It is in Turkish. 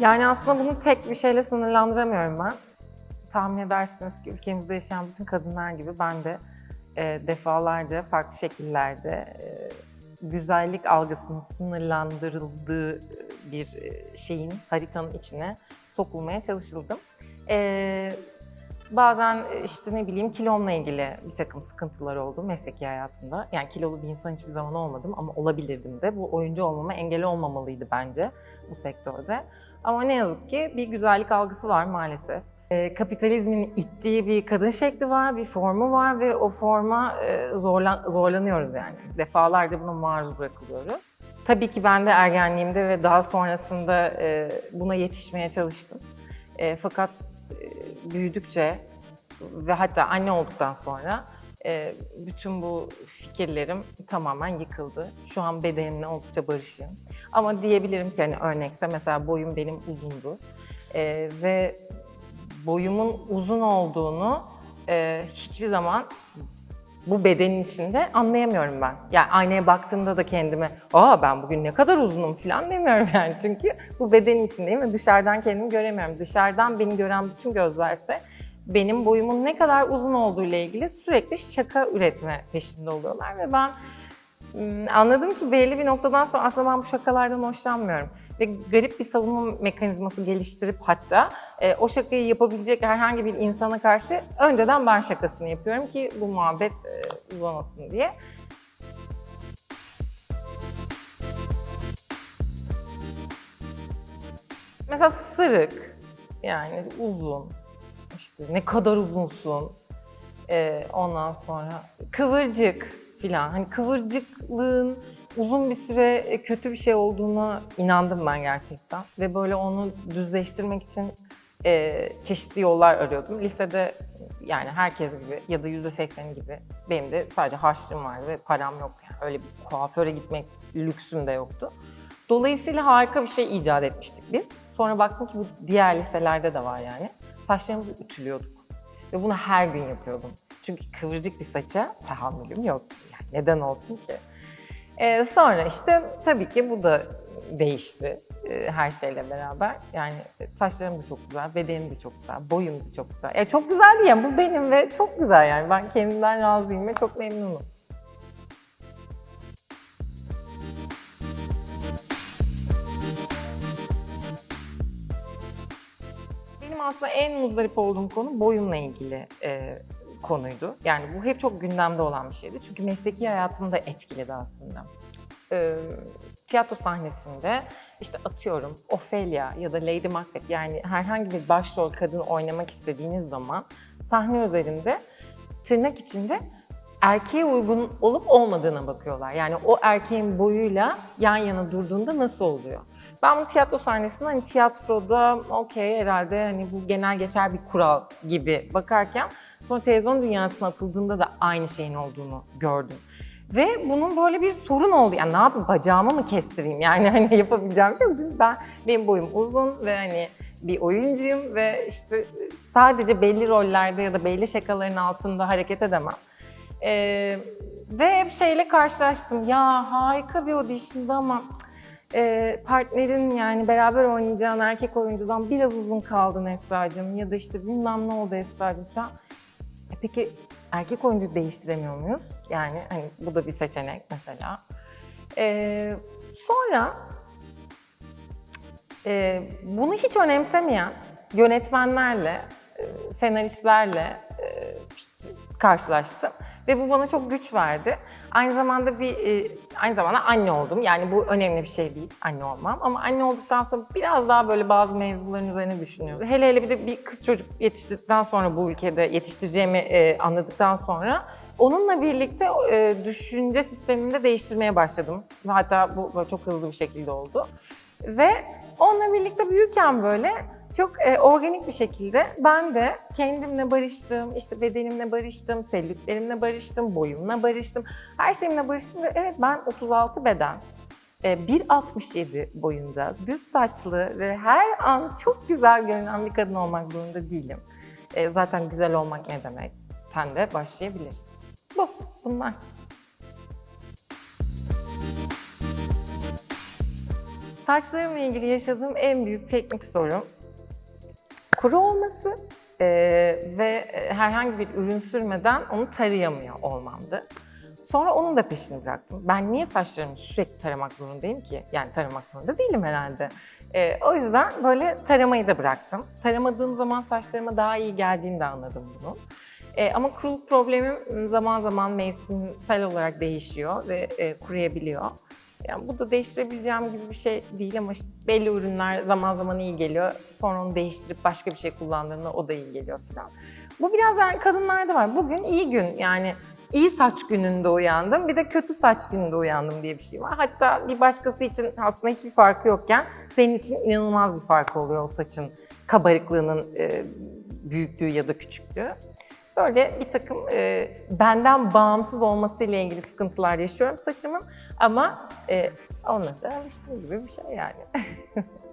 Yani aslında bunu tek bir şeyle sınırlandıramıyorum ben. Tahmin edersiniz ki ülkemizde yaşayan bütün kadınlar gibi ben de e, defalarca farklı şekillerde e, güzellik algısının sınırlandırıldığı e, bir e, şeyin, haritanın içine sokulmaya çalışıldım. E, bazen e, işte ne bileyim kilomla ilgili bir takım sıkıntılar oldu mesleki hayatımda. Yani kilolu bir insan hiçbir zaman olmadım ama olabilirdim de. Bu oyuncu olmama engel olmamalıydı bence bu sektörde. Ama ne yazık ki bir güzellik algısı var maalesef. E, kapitalizmin ittiği bir kadın şekli var, bir formu var ve o forma e, zorlan, zorlanıyoruz yani. Defalarca buna maruz bırakılıyoruz. Tabii ki ben de ergenliğimde ve daha sonrasında e, buna yetişmeye çalıştım. E, fakat büyüdükçe ve hatta anne olduktan sonra e, bütün bu fikirlerim tamamen yıkıldı. Şu an bedenimle oldukça barışığım. Ama diyebilirim ki hani örnekse mesela boyum benim uzundur. E, ve boyumun uzun olduğunu e, hiçbir zaman bu bedenin içinde anlayamıyorum ben. Yani aynaya baktığımda da kendime aa ben bugün ne kadar uzunum falan demiyorum yani. Çünkü bu bedenin içindeyim ve dışarıdan kendimi göremiyorum. Dışarıdan beni gören bütün gözlerse benim boyumun ne kadar uzun olduğu ile ilgili sürekli şaka üretme peşinde oluyorlar ve ben ım, anladım ki belli bir noktadan sonra aslında ben bu şakalardan hoşlanmıyorum. Ve garip bir savunma mekanizması geliştirip hatta e, o şakayı yapabilecek herhangi bir insana karşı önceden ben şakasını yapıyorum ki bu muhabbet e, uzamasın diye. Mesela sırık, yani uzun, işte ne kadar uzunsun, Ee, ondan sonra kıvırcık filan. Hani kıvırcıklığın uzun bir süre kötü bir şey olduğunu inandım ben gerçekten. Ve böyle onu düzleştirmek için e, çeşitli yollar arıyordum. Lisede yani herkes gibi ya da yüzde sekseni gibi benim de sadece harçlığım vardı ve param yoktu. Yani öyle bir kuaföre gitmek lüksüm de yoktu. Dolayısıyla harika bir şey icat etmiştik biz. Sonra baktım ki bu diğer liselerde de var yani. Saçlarımızı ütülüyorduk. Ve bunu her gün yapıyordum. Çünkü kıvırcık bir saça tahammülüm yoktu. Yani neden olsun ki? Ee, sonra işte tabii ki bu da değişti e, her şeyle beraber. Yani saçlarım da çok güzel, bedenim de çok güzel, boyum da çok güzel. Ya çok güzel yani bu benim ve çok güzel yani. Ben kendimden razıyım ve çok memnunum. Benim aslında en muzdarip olduğum konu boyumla ilgili e, konuydu. Yani bu hep çok gündemde olan bir şeydi. Çünkü mesleki hayatımı da etkiledi aslında. E, tiyatro sahnesinde işte atıyorum Ophelia ya da Lady Macbeth yani herhangi bir başrol kadın oynamak istediğiniz zaman sahne üzerinde tırnak içinde erkeğe uygun olup olmadığına bakıyorlar. Yani o erkeğin boyuyla yan yana durduğunda nasıl oluyor? Ben bu tiyatro sahnesinde hani tiyatroda okey herhalde hani bu genel geçer bir kural gibi bakarken sonra televizyon dünyasına atıldığında da aynı şeyin olduğunu gördüm. Ve bunun böyle bir sorun oldu. Yani ne yapayım bacağımı mı kestireyim? Yani hani yapabileceğim şey ben benim boyum uzun ve hani bir oyuncuyum ve işte sadece belli rollerde ya da belli şakaların altında hareket edemem. Ee, ve hep şeyle karşılaştım. Ya harika bir audition'dı ama e, partnerin yani beraber oynayacağın erkek oyuncudan biraz uzun kaldın Esra'cığım ya da işte bilmem ne oldu Esra'cığım falan. E peki erkek oyuncu değiştiremiyor muyuz? Yani hani bu da bir seçenek mesela. Ee, sonra e, bunu hiç önemsemeyen yönetmenlerle, e, senaristlerle e, karşılaştım ve bu bana çok güç verdi. Aynı zamanda bir e, aynı zamanda anne oldum. Yani bu önemli bir şey değil anne olmam ama anne olduktan sonra biraz daha böyle bazı mevzuların üzerine düşünüyorum. Hele hele bir de bir kız çocuk yetiştirdikten sonra bu ülkede yetiştireceğimi e, anladıktan sonra onunla birlikte e, düşünce sistemimi de değiştirmeye başladım. Hatta bu çok hızlı bir şekilde oldu. Ve onunla birlikte büyürken böyle çok e, organik bir şekilde ben de kendimle barıştım, işte bedenimle barıştım, sellütlerimle barıştım, boyumla barıştım, her şeyimle barıştım ve evet ben 36 beden, e, 1.67 boyunda, düz saçlı ve her an çok güzel görünen bir kadın olmak zorunda değilim. E, zaten güzel olmak ne demek? Sen de başlayabiliriz. Bu, bunlar. Saçlarımla ilgili yaşadığım en büyük teknik sorun kuru olması e, ve herhangi bir ürün sürmeden onu tarayamıyor olmamdı. Sonra onun da peşini bıraktım. Ben niye saçlarımı sürekli taramak zorundayım ki? Yani taramak zorunda değilim herhalde. E, o yüzden böyle taramayı da bıraktım. Taramadığım zaman saçlarıma daha iyi geldiğini de anladım bunu. E, ama kuruluk problemim zaman zaman mevsimsel olarak değişiyor ve e, kuruyabiliyor. Yani bu da değiştirebileceğim gibi bir şey değil ama işte belli ürünler zaman zaman iyi geliyor. Sonra onu değiştirip başka bir şey kullandığında o da iyi geliyor falan. Bu biraz yani kadınlarda var. Bugün iyi gün yani iyi saç gününde uyandım bir de kötü saç gününde uyandım diye bir şey var. Hatta bir başkası için aslında hiçbir farkı yokken senin için inanılmaz bir farkı oluyor o saçın kabarıklığının büyüklüğü ya da küçüklüğü. Böyle bir takım e, benden bağımsız olmasıyla ilgili sıkıntılar yaşıyorum saçımın ama e, ona da alıştığım gibi bir şey yani.